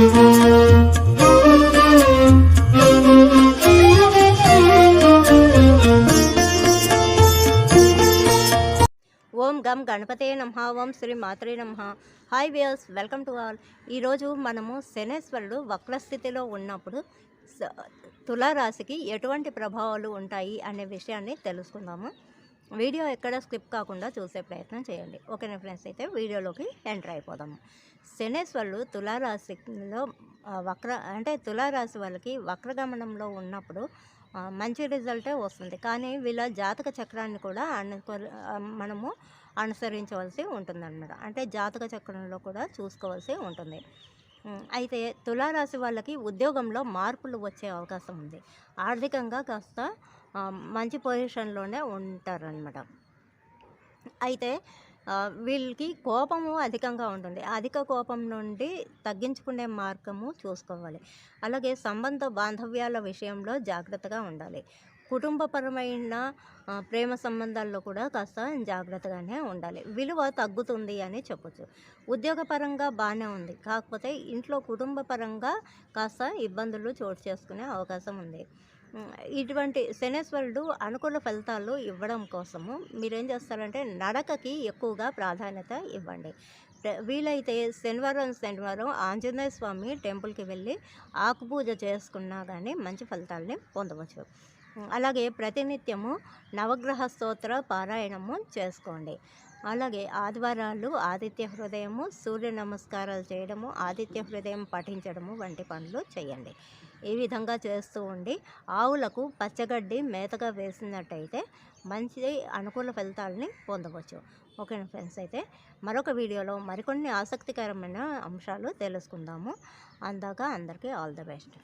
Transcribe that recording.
ఓం గం గణపతే నమ ఓం శ్రీ మాత్రే నమ. Hi viewers welcome to all ఈరోజు మనము శనేశ్వరుడు వక్రస్థితిలో ఉన్నప్పుడు తులారాశికి ఎటువంటి ప్రభావాలు ఉంటాయి అనే విషయాన్ని తెలుసుకుందాము. వీడియో ఎక్కడ స్కిప్ కాకుండా చూసే ప్రయత్నం చేయండి. ఓకేనా ఫ్రెండ్స్? అయితే వీడియోలోకి ఎంటర్ అయిపోదాము. శనేశ్వరులు తులారాశిలో వక్ర అంటే తులారాశి వాళ్ళకి వక్రగమనంలో ఉన్నప్పుడు మంచి రిజల్టే వస్తుంది. కానీ వీళ్ళ జాతక చక్రాన్ని కూడా అనుకో మనము అనుసరించవలసి ఉంటుందన్నమాట. అంటే జాతక చక్రంలో కూడా చూసుకోవాల్సి ఉంటుంది. అయితే తులారాశి వాళ్ళకి ఉద్యోగంలో మార్పులు వచ్చే అవకాశం ఉంది. ఆర్థికంగా కాస్త మంచి పొజిషన్లోనే ఉంటారనమాట అయితే వీళ్ళకి కోపము అధికంగా ఉంటుంది. అధిక కోపం నుండి తగ్గించుకునే మార్గము చూసుకోవాలి. అలాగే సంబంధ బాంధవ్యాల విషయంలో జాగ్రత్తగా ఉండాలి. కుటుంబపరమైన ప్రేమ సంబంధాల్లో కూడా కాస్త జాగ్రత్తగానే ఉండాలి. విలువ తగ్గుతుంది అని చెప్పొచ్చు. ఉద్యోగపరంగా బాగానే ఉంది. కాకపోతే ఇంట్లో కుటుంబపరంగా కాస్త ఇబ్బందులు చోటు చేసుకునే అవకాశం ఉంది. ఇటువంటి శనేశ్వరుడు అనుకూల ఫలితాలు ఇవ్వడం కోసము మీరేం చేస్తారంటే నడకకి ఎక్కువగా ప్రాధాన్యత ఇవ్వండి. వీలైతే శనివారం శనివారం ఆంజనేయ స్వామి టెంపుల్కి వెళ్ళి ఆకుపూజ చేసుకున్నా కానీ మంచి ఫలితాలని పొందవచ్చు. అలాగే ప్రతినిత్యము నవగ్రహ స్తోత్ర పారాయణము చేసుకోండి. అలాగే ఆదివారాలు ఆదిత్య హృదయము సూర్య నమస్కారాలు చేయడము ఆదిత్య హృదయం పఠించడము వంటి పనులు చేయండి. ఈ విధంగా చేస్తూ ఉండి ఆవులకు పచ్చగడ్డి మేతగా వేసినట్టయితే మంచి అనుకూల ఫలితాలని పొందవచ్చు. ఓకేనా ఫ్రెండ్స్? అయితే మరొక వీడియోలో మరికొన్ని ఆసక్తికరమైన అంశాలు తెలుసుకుందాము. అందాక అందరికీ ఆల్ ద బెస్ట్.